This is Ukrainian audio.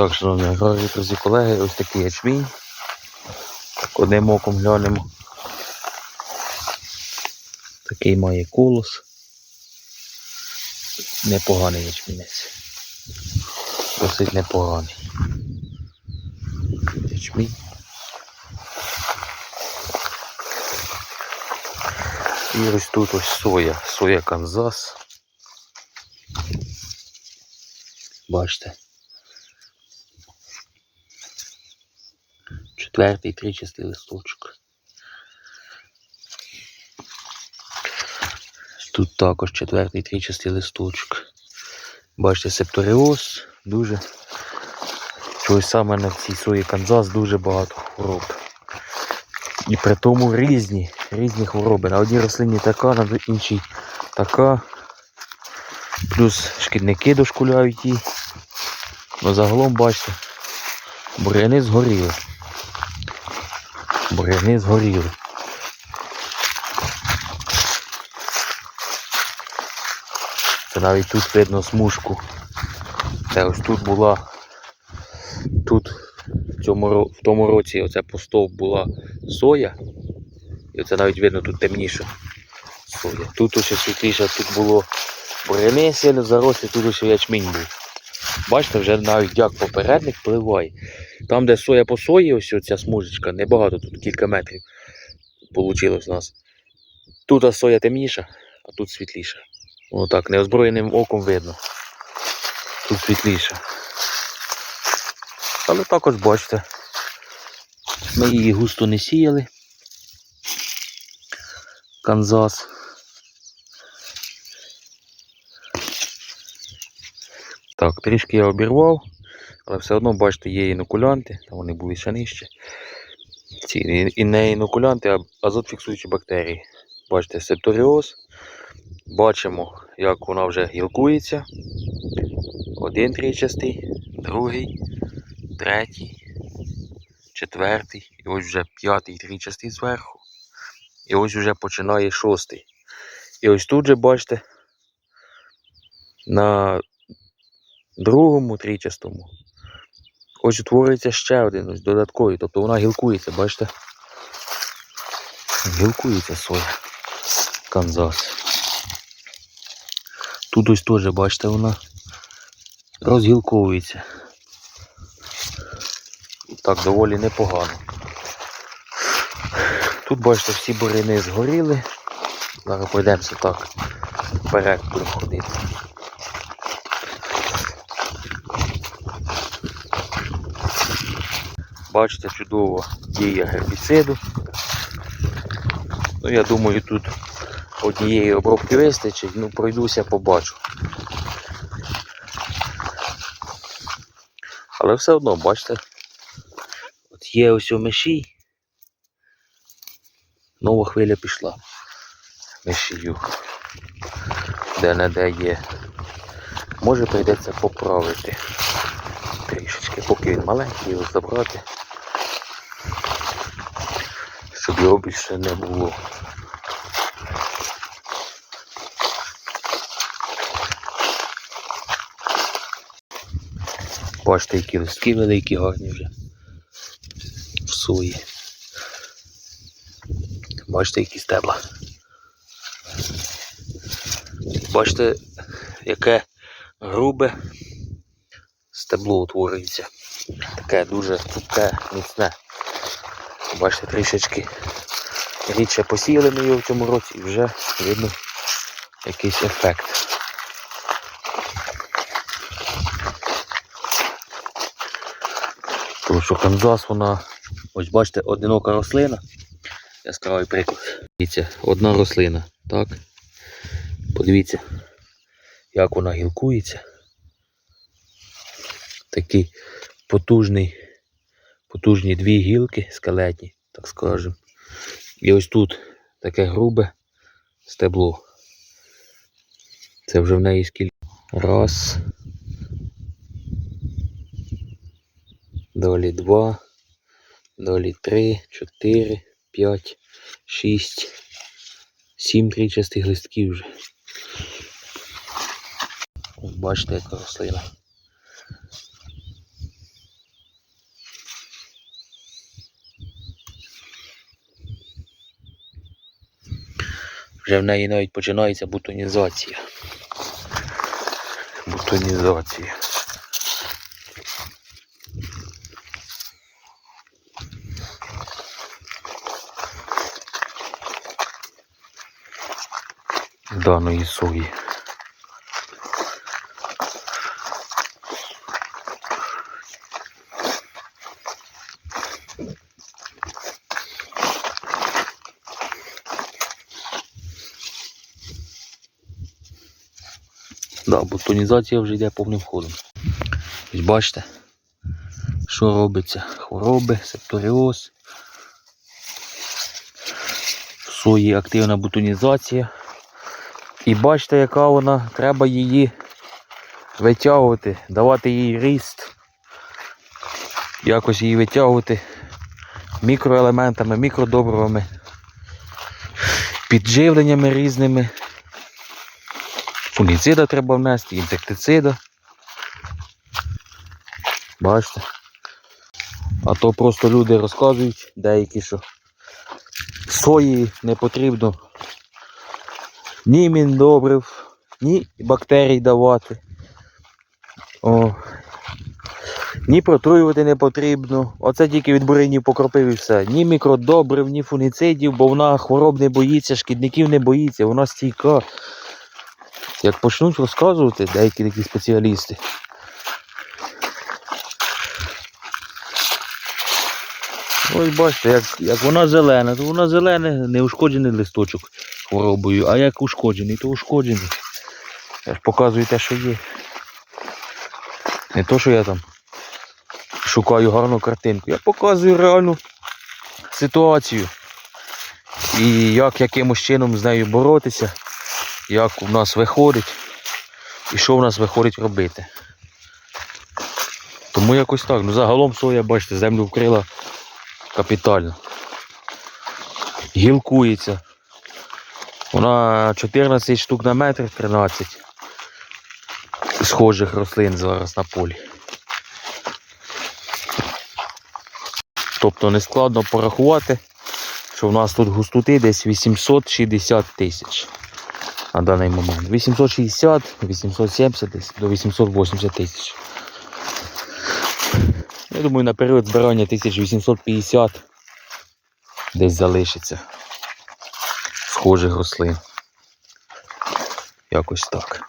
Так, шановні аграрії, друзі, колеги, ось такий ячмінь. Одним оком глянемо. Такий має колос. Непоганий ячмінець. Досить непоганий. Ячмінь. І ось тут ось соя. Соя Канзас. Бачите. Четвертий тричастий листочок. Тут також четвертий тричастий листочок. Бачите, септоріоз дуже. Чогось саме на цій сої Канзас дуже багато хвороб. І при тому різні, різні хвороби. На одній рослині така, на іншій така. Плюс шкідники дошкуляють її. Ну загалом бачите, буряни згоріли. Буряни згоріли. Це навіть тут видно смужку. Це ось тут була. Тут в, цьому, в тому році оце по стовп була соя. І оце навіть видно тут темніше соя. Тут ще світліше, тут було буряни сильно зарослі, тут ще ячмінь був. Бачите, вже навіть як попередник впливає. Там, де соя по сої, ось ця смужечка, небагато, тут кілька метрів вийшло в нас. Тут соя темніша, а тут світліша. Отак, неозброєним оком видно. Тут світліше. Але також бачите, ми її густо не сіяли. Канзас. Так, трішки я обірвав, але все одно, бачите, є інокулянти, там вони були ще нижче. Ці і- не інокулянти, а азотфіксуючі бактерії. Бачите, септоріоз. Бачимо, як вона вже гілкується. Один тричастий, другий, третій, четвертий, і ось вже п'ятий тричастий зверху. І ось вже починає шостий. І ось тут же, бачите, на другому тричастому. Ось утворюється ще один, ось додатковий. Тобто вона гілкується, бачите? Гілкується соя. Канзас. Тут ось теж, бачите, вона розгілковується. Так, доволі непогано. Тут, бачите, всі буряни згоріли. Зараз пройдемося так. Вперед будемо ходити. Бачите, чудово діє гербіциду. Ну, я думаю, тут однієї обробки вистачить, ну пройдуся, побачу. Але все одно, бачите, от є ось у меші. Нова хвиля пішла. Мешію. Де не де є. Може прийдеться поправити. Трішечки, поки він маленький, його забрати. Щоб більше не було. Бачите, які листки великі, гарні вже. В сої. Бачите, які стебла. Бачите, яке грубе стебло утворюється. Таке дуже цупке, міцне. Бачите, трішечки рідше посіяли ми його в цьому році і вже видно якийсь ефект. Тому що Канзас вона, ось бачите, одинока рослина. Яскравий приклад. Дивіться, одна рослина, так? Подивіться, як вона гілкується. Такий потужний, потужні дві гілки скелетні, так скажемо. І ось тут таке грубе стебло. Це вже в неї скільки. Раз. Далі два. Далі три, чотири, п'ять, шість, сім тричастих листків вже. Бачите, яка рослина. Вже в неї навіть починається бутонізація. Бутонізація. Даної сої. Да, бутонізація вже йде повним ходом. Ось бачите, що робиться? Хвороби, септоріоз. Сої активна бутонізація. І бачите, яка вона, треба її витягувати, давати їй ріст, якось її витягувати мікроелементами, мікродобривами, підживленнями різними. Фунгіцида треба внести, інсектицида. Бачите? А то просто люди розказують деякі, що сої не потрібно ні міндобрив, ні бактерій давати. О. Ні протруювати не потрібно. Оце тільки від буринів покропив і все. Ні мікродобрив, ні фуніцидів, бо вона хвороб не боїться, шкідників не боїться, вона стійка. Як почнуть розказувати деякі такі спеціалісти. Ось бачите, як, як вона зелена, то вона зелена, не ушкоджений листочок хворобою, а як ушкоджений, то ушкоджений. Я ж показую те, що є. Не то, що я там шукаю гарну картинку. Я показую реальну ситуацію. І як якимось чином з нею боротися, як у нас виходить і що в нас виходить робити. Тому якось так. Ну загалом соя, бачите, землю вкрила капітально. Гілкується. Вона 14 штук на метр 13 схожих рослин зараз на полі. Тобто не складно порахувати, що в нас тут густоти десь 860 тисяч на даний момент. 860, 870 десь до 880 тисяч. Я думаю, на період збирання 1850 десь залишиться схожих рослин. Якось так.